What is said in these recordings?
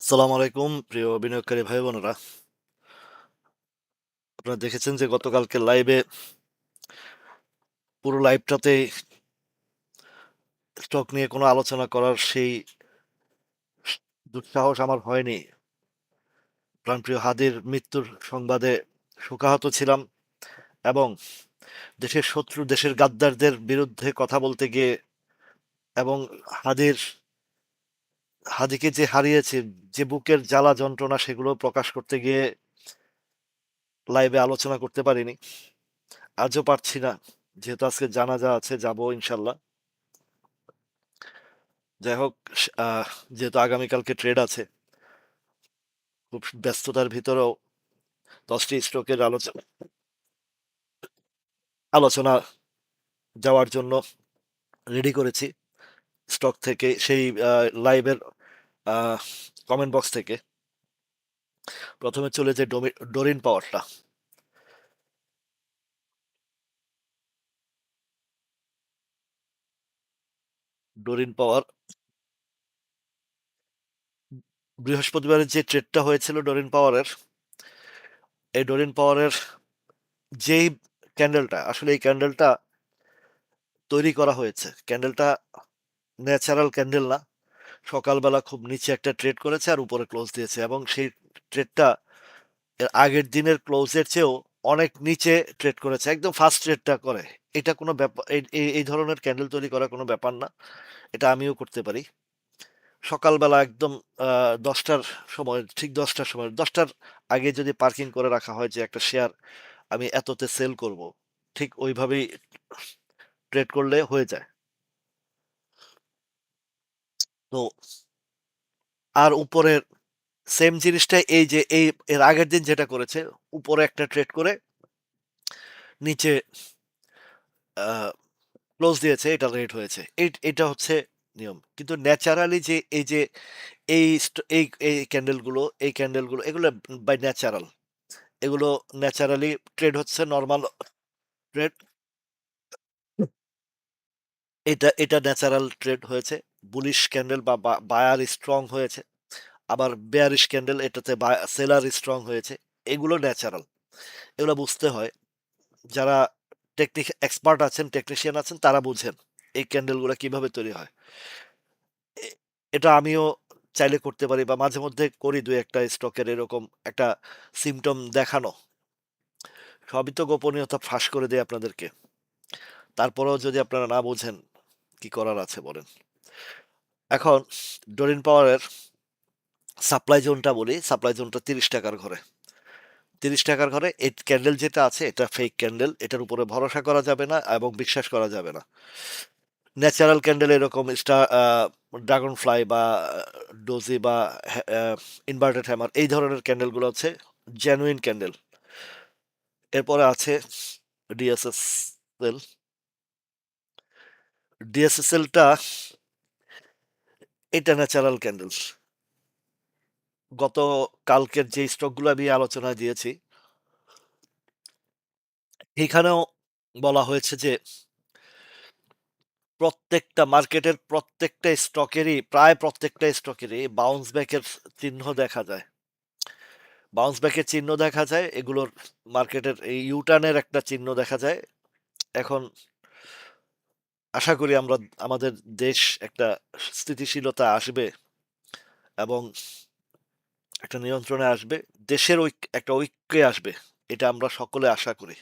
আসসালামু আলাইকুম, প্রিয় বিনিয়োগকারী ভাই বোনেরা। আপনারা দেখেছেন যে গতকালকে লাইভে পুরো লাইভটাতে স্টক নিয়ে কোনো আলোচনা করার সেই দুঃসাহস আমার হয়নি। প্রাণপ্রিয় হাদির মৃত্যুর সংবাদে শোকাহত ছিলাম এবং দেশের শত্রু, দেশের গাদ্দারদের বিরুদ্ধে কথা বলতে গিয়ে এবং হাদির হাদিকে যে হারিয়েছে, যে বুকের জ্বালা যন্ত্রণা সেগুলো প্রকাশ করতে গিয়ে লাইভে আলোচনা করতে পারিনি। আজও পারছি না। যেহেতু আজকে জানাজা আছে, যাব ইনশাল্লাহ। যাই হোক যেহেতু আগামীকালকে ট্রেড আছে, খুব ব্যস্ততার ভিতরেও দশটি স্টকের আলোচনা আলোচনা যাওয়ার জন্য রেডি করেছি। স্টক থেকে সেই লাইভের কমেন্ট বক্স থেকে প্রথমে চলে যে ডোরিন পাওয়ারটা। ডোরিন পাওয়ার। বৃহস্পতিবারের যে ট্রেডটা হয়েছিল ডোরিন পাওয়ারের, এই ডোরিন পাওয়ারের যেই ক্যান্ডেলটা আসলে এই ক্যান্ডেলটা তৈরি করা হয়েছে। ক্যান্ডেলটা ন্যাচারাল ক্যান্ডেল না। সকালবেলা খুব নিচে একটা ট্রেড করেছে আর উপরে ক্লোজ দিয়েছে এবং সেই ট্রেডটা এর আগের দিনের ক্লোজের চেয়েও অনেক নিচে ট্রেড করেছে, একদম ফার্স্ট ট্রেডটা করে। এটা কোনো ব্যাপার এই ধরনের ক্যান্ডেল তৈরি করা কোনো ব্যাপার না, এটা আমিও করতে পারি। সকালবেলা একদম দশটার সময়, ঠিক দশটার সময়, দশটার আগে যদি পার্কিং করে রাখা হয় যে একটা শেয়ার আমি এততে সেল করব, ঠিক ওইভাবেই ট্রেড করলে হয়ে যায়। তো আর উপরের সেম জিনিসটা এই যে, এই এর আগের দিন যেটা করেছে, উপরে একটা ট্রেড করে নিচে ক্লোজ দিয়েছে, এটা রেট হয়েছে। এটা হচ্ছে নিয়ম। কিন্তু ন্যাচারালি যে, এই যে, এই এই এই ক্যান্ডেলগুলো এই ক্যান্ডেলগুলো এগুলো বাই ন্যাচারাল এগুলো ন্যাচারালি ট্রেড হচ্ছে নর্মাল ট্রেড এটা এটা ন্যাচারাল ট্রেড হয়েছে। বুলিশ ক্যান্ডেল বা বায়ার স্ট্রং হয়েছে, আবার বেয়ারিশ ক্যান্ডেল এটাতে সেলার স্ট্রং হয়েছে, এগুলো ন্যাচারাল এগুলো বুঝতে হয়, যারা টেকনিক এক্সপার্ট আছেন টেকনিশিয়ান আছেন, তারা বুঝেন এই ক্যান্ডেলগুলো কীভাবে তৈরি হয়। এটা আমিও চাইলে করতে পারি বা মাঝে মধ্যে করি দুই একটা স্টকের এরকম একটা সিমটম দেখানো। সবই তো গোপনীয়তা ফাঁস করে দেয় আপনাদেরকে। তারপরেও যদি আপনারা না বোঝেন, কি করার আছে বলেন? এখন ডোরিন পাওয়ারের সাপ্লাই জোনটা বলি সাপ্লাই জোনটা তিরিশ টাকার ঘরে। তিরিশ টাকার ঘরে এই ক্যান্ডেল যেটা আছে, এটা ফেক ক্যান্ডেল এটার উপরে ভরসা করা যাবে না এবং বিশ্বাস করা যাবে না। ন্যাচারাল ক্যান্ডেল এরকম স্টার ড্রাগন ফ্লাই বা ডোজি বা ইনভার্টেড হ্যামার এই ধরনের ক্যান্ডেলগুলো হচ্ছে জেনুইন ক্যান্ডেল এরপরে আছে ডিএসএসএল ডিএসএসএলটা এটা ন্যাচারাল ক্যান্ডেলস গত কালকের যে স্টকগুলো আমি আলোচনা দিয়েছি, এখানেও বলা হয়েছে যে, প্রত্যেকটা মার্কেটের প্রত্যেকটা স্টকেরই প্রায় প্রত্যেকটা স্টকেরই বাউন্স ব্যাকের চিহ্ন দেখা যায়। বাউন্স ব্যাকের চিহ্ন দেখা যায়, এগুলোর মার্কেটের এই ইউটার্নের একটা চিহ্ন দেখা যায়। এখন আশা করি আমরা আমাদের দেশ একটা স্থিতিশীলতা আসবে এবং একটা নিয়ন্ত্রণে আসবে। দেশের ঐক্য, একটা ঐক্যে আসবে, এটা আমরা সকলে আশা করি।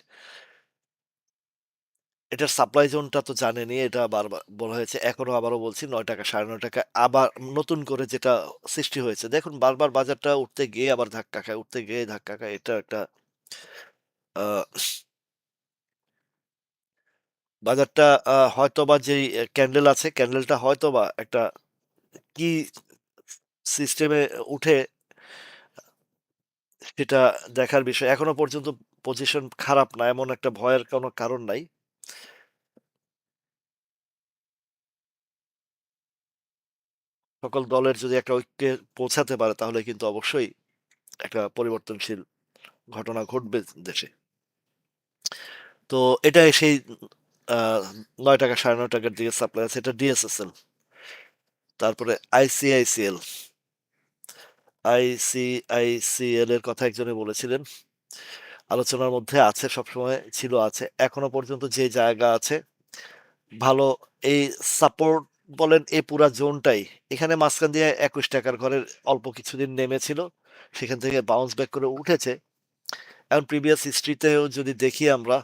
এটার সাপ্লাই জোনটা তো জানেনি এটা বারবার বলা হয়েছে, এখনও আবারও বলছি, নয় টাকা, সাড়ে নয় টাকা, আবার নতুন করে যেটা সৃষ্টি হয়েছে। দেখুন, বারবার বাজারটা উঠতে গিয়ে আবার ধাক্কা খায়, উঠতে গিয়ে ধাক্কা খায়, এটা একটা বাজারটা হয়তোবা যেই ক্যান্ডেল আছে ক্যান্ডেলটা হয়তোবা একটা কি সিস্টেমে উঠে সেটা দেখার বিষয়। এখনও পর্যন্ত পজিশন খারাপ না, এমন একটা ভয়ের কোনো কারণ নাই। সকল দলের যদি একটা ঐক্যে পৌঁছাতে পারে, তাহলে কিন্তু অবশ্যই একটা পরিবর্তনশীল ঘটনা ঘটবে দেশে। তো এটা সেই নয় টাকা, সাড়ে নয় টাকার দিকে সাপ্লাই আছে, এটা ডিএসএসএল তারপরে আইসিআইসিএল আইসিআইসিএল এর কথা একজনে বলেছিলেন। আলোচনার মধ্যে আছে, সবসময় ছিল, আছে। এখনও পর্যন্ত যে জায়গা আছে, ভালো, এই সাপোর্ট বলেন, এই পুরা জোনটাই, এখানে মাঝখান দিয়ে একুশ টাকার ঘরের অল্প কিছুদিন নেমেছিল। সেখান থেকে বাউন্স ব্যাক করে উঠেছে। এখন প্রিভিয়াস হিস্ট্রিতেও যদি দেখি আমরা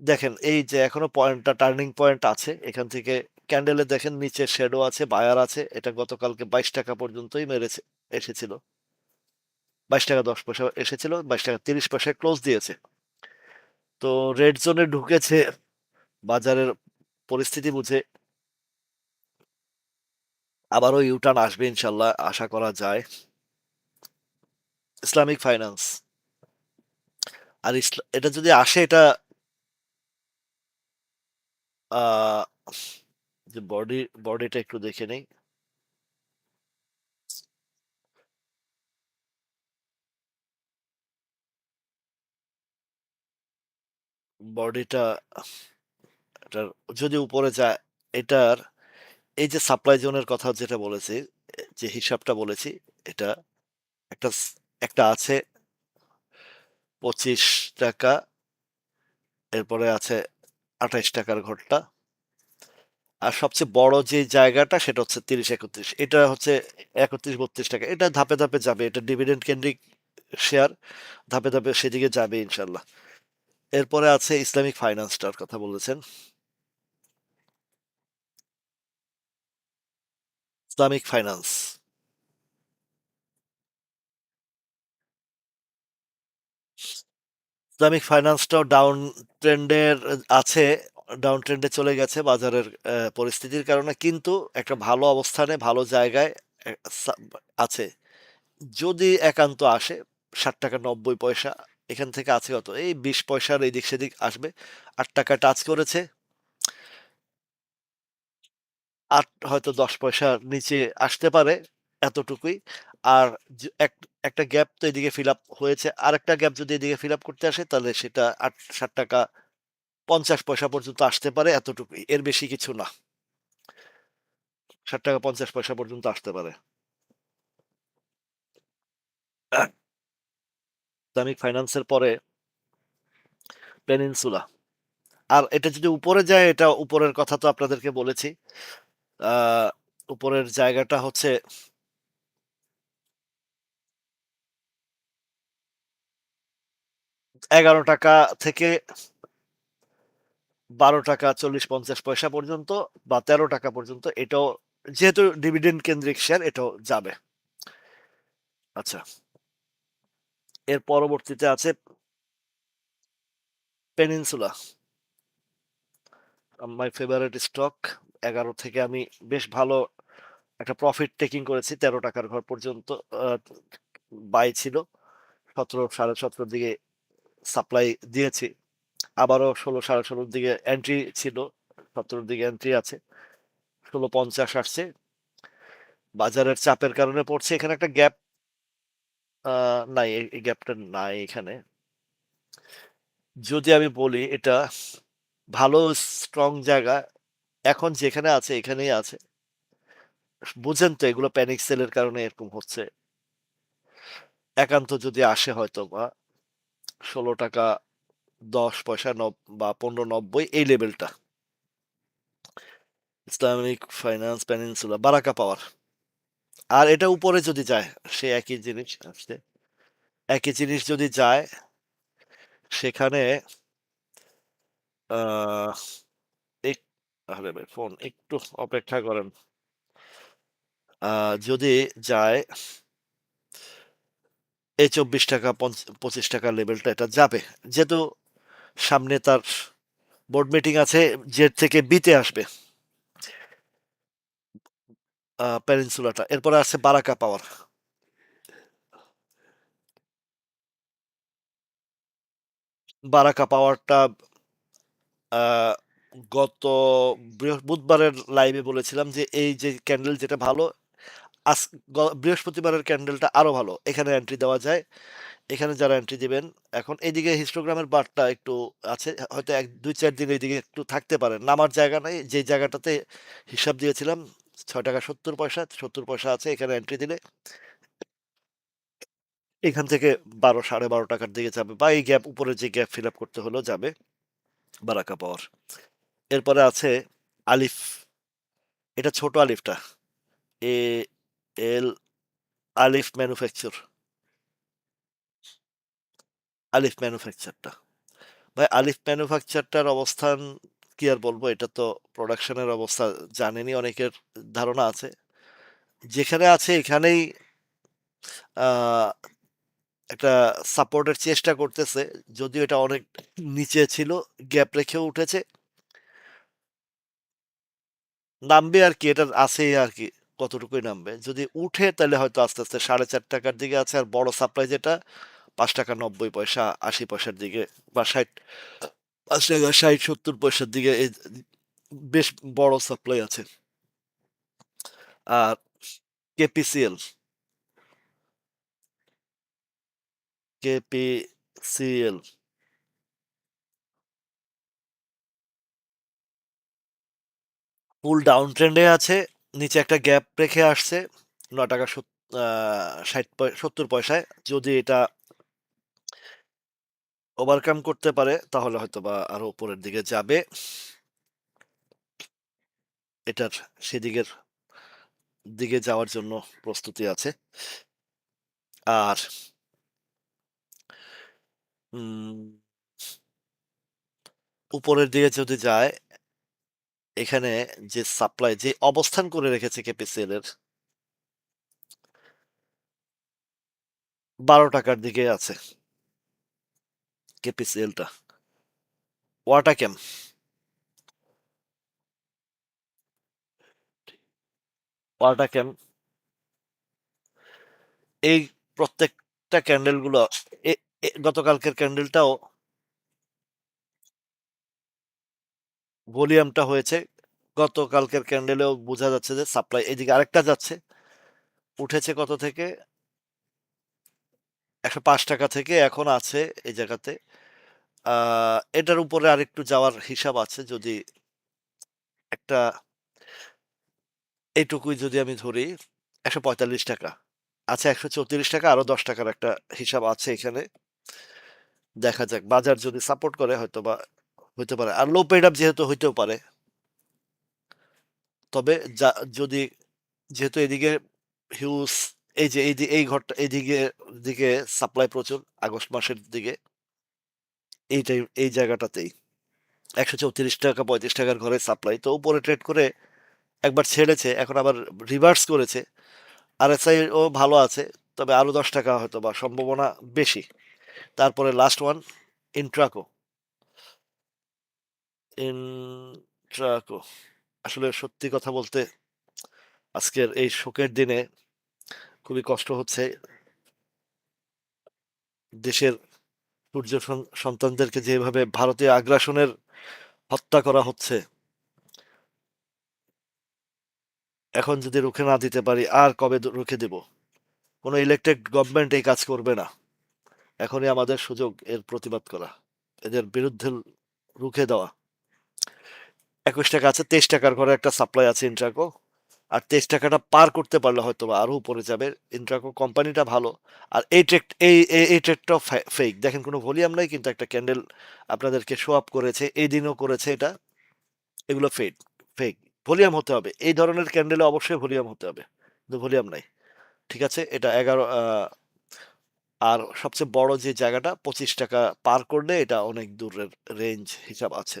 দেখেন এই যে এখনও পয়েন্টটা টার্নিং পয়েন্ট আছে। এখান থেকে ক্যান্ডেলে দেখেন নিচে শেডো আছে, বায়ার আছে। এটা গতকালকে ৳২২ পর্যন্তই মেরেছে এসেছিল। ৳২২.১০ এসেছিল। ৳২২.৩০ ক্লোজ দিয়েছে। তো রেড জোনে ঢুকেছে বাজারের পরিস্থিতি বুঝে। আবারও ইউ-টার্ন আসবে ইনশাল্লাহ আশা করা যায়। Islamic finance. আর ইসলা এটা যদি আসে এটা যে বডি বডিটা একটু দেখে নেই। বডিটা এটার যদি উপরে যায় এটার এই যে সাপ্লাই জোনের কথা যেটা বলেছি, যে হিসাবটা বলেছি এটা একটা একটা আছে ৳২৫ এরপরে আছে ৳২৮ টাকার ঘরটা। আর সবচেয়ে বড় যে জায়গাটা সেটা হচ্ছে ৩০-৩১ এটা হচ্ছে ৳৩১-৩২ এটা ধাপে, ধাপে যাবে। এটা ডিভিডেন্ড কেন্দ্রিক শেয়ার। ধাপে, ধাপে সেদিকে যাবে ইনশাআল্লাহ। এরপরে আছে ইসলামিক ফাইন্যান্সটার কথা বলেছেন। Islamic finance. ইসলামিক ফাইন্যান্সটাও ডাউন ট্রেন্ডের আছে। ডাউন ট্রেন্ডে চলে গেছে বাজারের পরিস্থিতির কারণে। কিন্তু একটা ভালো অবস্থানে, ভালো জায়গায় আছে। যদি একান্ত আসে ৳৬০.৯০ এখান থেকে আছে কত? এই ২০ পয়সার এদিক সেদিক আসবে। আট টাকা টাচ করেছে। আট, হয়তো ১০ পয়সার নিচে আসতে পারে এতটুকুই। আর এক একটা গ্যাপ তো এদিকে ফিল আপ হয়েছে। আরেকটা গ্যাপ যদি এদিকে ফিল আপ করতে আসে, তাহলে সেটা আট ৳৬০.৫০ পর্যন্ত আসতে পারে এতটুকু এর বেশি কিছু না। ৳৬০.৫০ পর্যন্ত আসতে পারে। ইসলামিক ফাইন্যান্সের পরে পেনিনসুলা। আর এটা যদি উপরে যায়, এটা উপরের কথা তো আপনাদেরকে বলেছি। উপরের জায়গাটা হচ্ছে ৳১১ থেকে ৳১২.৪০-৫০ পর্যন্ত বা ৳১৩ পর্যন্ত এটাও যেহেতু ডিভিডেন্ড কেন্দ্রিক শেয়ার এটাও যাবে। আচ্ছা। এর পরবর্তীতে আছে পেনিনসুলা। মাই ফেভারাইট স্টক ১১ থেকে আমি বেশ ভালো একটা প্রফিট টেকিং করেছি, তেরো টাকার ঘর পর্যন্ত বাই ছিল। ১৭ ১৭.৫০ র দিকে সাপ্লাই দিয়েছি। আবারও ষোলো, সাড়ে ষোলোর দিকে এন্ট্রি ছিল। সতেরোর দিকে এন্ট্রি আছে। ১৬.৫০ আসছে। বাজারের চাপের কারণে পড়ছে। এখানে একটা গ্যাপ নাই, এই গ্যাপটা নাই এখানে। যদি আমি বলি এটা ভালো স্ট্রং জায়গা। এখন যেখানে আছে, এখানেই আছে। বুঝেন তো, এগুলো প্যানিক সেলের কারণে এরকম হচ্ছে। একান্ত যদি আসে হয়তোবা ৳১৬.১০ নব বা ১৫.৯০ এই লেভেলটা। Islamic finance, Peninsula, Baraka power. আর এটা উপরে যদি যায় সে একই জিনিস আসছে। একই জিনিস যদি যায় সেখানে ফোন একটু অপেক্ষা করেন। যদি যায় এই ৳২৪ পঞ্চ ৳২৫ লেভেলটা এটা যাবে। যেহেতু সামনে তার বোর্ড মিটিং আছে, জেড থেকে বিতে আসবে। আ পেনিনসুলাটা। এরপরে আছে বারাকা পাওয়ার। বারাকা পাওয়ারটা গত বুধবারের লাইভে বলেছিলাম যে, এই যে ক্যান্ডেল যেটা ভালো আজ বৃহস্পতিবারের ক্যান্ডেলটা আরও ভালো। এখানে এন্ট্রি দেওয়া যায়। এখানে যারা এন্ট্রি দিবেন, এখন এইদিকে হিস্টোগ্রামের বারটা একটু আছে। হয়তো ১ ২-৪ দিন এদিকে একটু থাকতে পারে। নামার জায়গা নাই। যে জায়গাটাতে হিসাব দিয়েছিলাম ৳৬.৭০ ৭০ আছে এখানে এন্ট্রি দিলে এখান থেকে বারো, সাড়ে বারো টাকার দিকে যাবে বা এই গ্যাপ উপরে যে গ্যাপ ফিল আপ করতে হলেও যাবে, বারাকা পাওয়ার। এরপরে আছে আলিফ। এটা ছোট আলিফটা। এ এল আলিফ ম্যানুফ্যাকচার। আলিফ ম্যানুফ্যাকচারটা। ভাই আলিফ ম্যানুফ্যাকচারটার অবস্থান কি আর বলব? এটা তো প্রোডাকশনের অবস্থা জানেনই অনেকের ধারণা আছে। যেখানে আছে এখানেই একটা সাপোর্টের চেষ্টা করতেছে। যদিও এটা অনেক নিচে ছিল, গ্যাপ রেখেও উঠেছে। নামবে আরকি এটার আছেই আরকি কতটুকুই নামবে। যদি উঠে তাহলে হয়তো আস্তে, আস্তে সাড়ে চার টাকার দিকে আছে। আর বড় সাপ্লাই যেটা পাঁচ টাকা নব্বই পয়সা আশি পয়সার দিকে বা ষাট পাঁচ টাকা ষাট সত্তর পয়সার দিকে এই বেশ বড় সাপ্লাই আছে। আর কেপিসিএল। কেপিসিএল। ফুল ডাউন ট্রেন্ডে আছে। নিচে একটা গ্যাপ রেখে আসছে ৳৯ সত, আ ৬০ পয় ৭০ পয়সায়। যদি এটা ওভারকাম করতে পারে, তাহলে হয়তো বা আরও উপরের দিকে যাবে। এটার সেদিকের দিকে যাওয়ার জন্য প্রস্তুতি আছে। আর উপরের দিকে যদি যায় এখানে যে সাপ্লাই যে অবস্থান করে রেখেছে কেপিসিএল এর, বারো টাকার দিকে আছে। কেপিসিএলটা। ওয়াটাকেম। ওয়াটাকেম এই প্রত্যেকটা ক্যান্ডেলগুলো গতকালকের ক্যান্ডেলটাও ভলিউমটা হয়েছে। গতকালকের ক্যান্ডেলেও বোঝা যাচ্ছে যে সাপ্লাই এদিকে আরেকটা যাচ্ছে। উঠেছে কত থেকে? ৳১০৫ থেকে এখন আছে এই জায়গাতে। এটার উপরে আরেকটু যাওয়ার হিসাব আছে যদি একটা এইটুকুই যদি আমি ধরি, একশো পঁয়তাল্লিশ টাকা আছে একশো চৌত্রিশ টাকা, আরও দশ টাকার একটা হিসাব আছে এখানে। দেখা যাক, বাজার যদি সাপোর্ট করে হয়তোবা হইতে পারে। আর লো পেইড আপ যেহেতু হইতেও পারে। তবে যা, যদি যেহেতু এদিকে হিউজ এই যে, এই এই ঘরটা এইদিকে দিকে সাপ্লাই প্রচুর, আগস্ট মাসের দিকে। এই টাইম এই জায়গাটাতেই। একশো চৌত্রিশ টাকা, পঁয়ত্রিশ টাকার ঘরে সাপ্লাই। তো উপরে ট্রেড করে একবার ছেড়েছে। এখন আবার রিভার্স করেছে। আরএসআই ও ভালো আছে। তবে আরও দশ টাকা হয়তো বা সম্ভাবনা বেশি। তারপরে লাস্ট ওয়ান ইন্ট্রাকো। ইন্ট্রাকো। আসলে সত্যি কথা বলতে আজকের এই শোকের দিনে খুবই কষ্ট হচ্ছে। দেশের সূর্য সন্তানদেরকে যেভাবে ভারতীয় আগ্রাসনের হত্যা করা হচ্ছে। এখন যদি রুখে না দিতে পারি, আর কবে রুখে দিব? কোন ইলেক্টেড গভর্নমেন্ট এই কাজ করবে না। এখনই আমাদের সুযোগ এর প্রতিবাদ করা। এদের বিরুদ্ধে রুখে দেওয়া। ৳২১ আছে, তেইশ টাকার ঘরে একটা সাপ্লাই আছে ইন্ট্রাকো। আর তেইশ টাকাটা পার করতে পারলে হয়তোবা আরও উপরে যাবে। ইন্ট্রাকো কোম্পানিটা ভালো। আর এই ট্রেড এই এই ট্রেডটাও ফেক। দেখেন, কোনো ভলিউম নাই, কিন্তু একটা ক্যান্ডেল আপনাদেরকে শো আপ করেছে। এই দিনও করেছে এটা। এগুলো ফেক ফেক। ভলিউম হতে হবে। এই ধরনের ক্যান্ডেলে অবশ্যই ভলিউম হতে হবে। কিন্তু ভলিউম নাই। ঠিক আছে? এটা এগারো আর সবচেয়ে বড় যে জায়গাটা ৳২৫ পার করলে এটা অনেক দূরের রেঞ্জ হিসাব আছে।